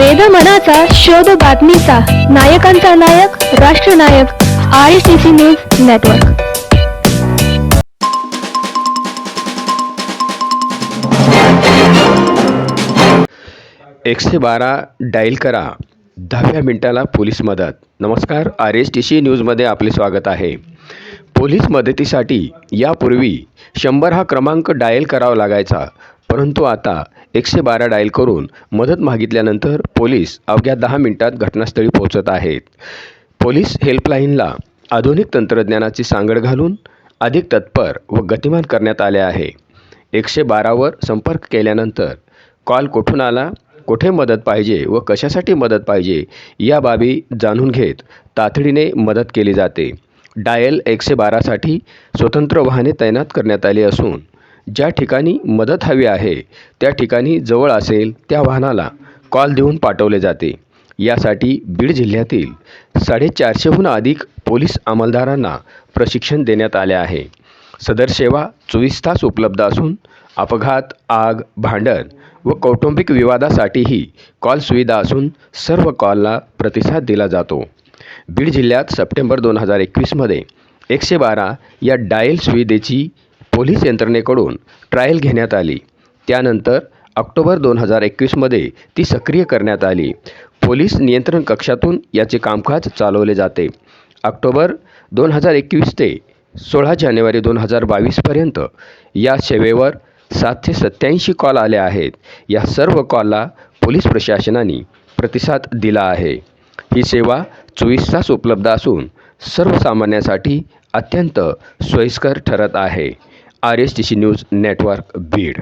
वेद मनाचा शोध बातमीचा. नायकांचा नायक राष्ट्रनायक I C C news network एकशे बारा डायल करा. दहाव्या मिनिटाला पोलीस मदत. नमस्कार आर एस टी सी न्यूजमध्ये आपले स्वागत आहे. पोलीस मदतीसाठी यापूर्वी शंभर हा क्रमांक डायल करावा लागायचा. परंतु आता एकशे बारा डायल करून मदत मागितल्यानंतर पोलीस अवघ्या दहा मिनिटात घटनास्थळी पोहोचत आहेत. पोलीस हेल्पलाईनला आधुनिक तंत्रज्ञानाची सांगड घालून अधिक तत्पर व गतिमान करण्यात आले आहे. एकशे बारावर संपर्क केल्यानंतर कॉल कुठून आला कुठे मदत पाहिजे व कशासाठी मदत पाहिजे या बाबी जाणून घेत तातडीने मदत केली जाते. डायल एकशे बारासाठी स्वतंत्र वाहने तैनात करण्यात आली असून ज्या ठिकाणी मदत हवी आहे त्या ठिकाणी जवळ असेल त्या वाहनाला कॉल देऊन पाठवले जाते. यासाठी बीड जिल्ह्यातील साडेचारशेहून अधिक पोलीस अंमलदारांना प्रशिक्षण देण्यात आले आहे. सदर सेवा चोवीस तास उपलब्ध असून अपघात आग भांडण व कौटुंबिक विवादासाठीही कॉल सुविधा असून सर्व कॉलला प्रतिसाद दिला जातो. बीड जिल्ह्यात सप्टेंबर दोन हजार एकवीसमध्ये एकशे बारा या डायल सुविधेची पोलीस यंत्रणेकडून ट्रायल घेण्यात आली. त्यानंतर ऑक्टोबर दोन हजार एकवीसमध्ये ती सक्रिय करण्यात आली. पोलीस नियंत्रण कक्षातून याचे कामकाज चालवले जाते. ऑक्टोबर दोन हजार एकवीस ते सोळा जानेवारी दोन हजार बावीसपर्यंत या सेवेवर सातशे सत्याऐंशी कॉल आले आहेत. या सर्व कॉलला पोलीस प्रशासनाने प्रतिसाद दिला आहे. ही सेवा चोवीस तास उपलब्ध असून सर्वसामान्यांसाठी अत्यंत सोयीस्कर ठरत आहे. R S T C news network Beed.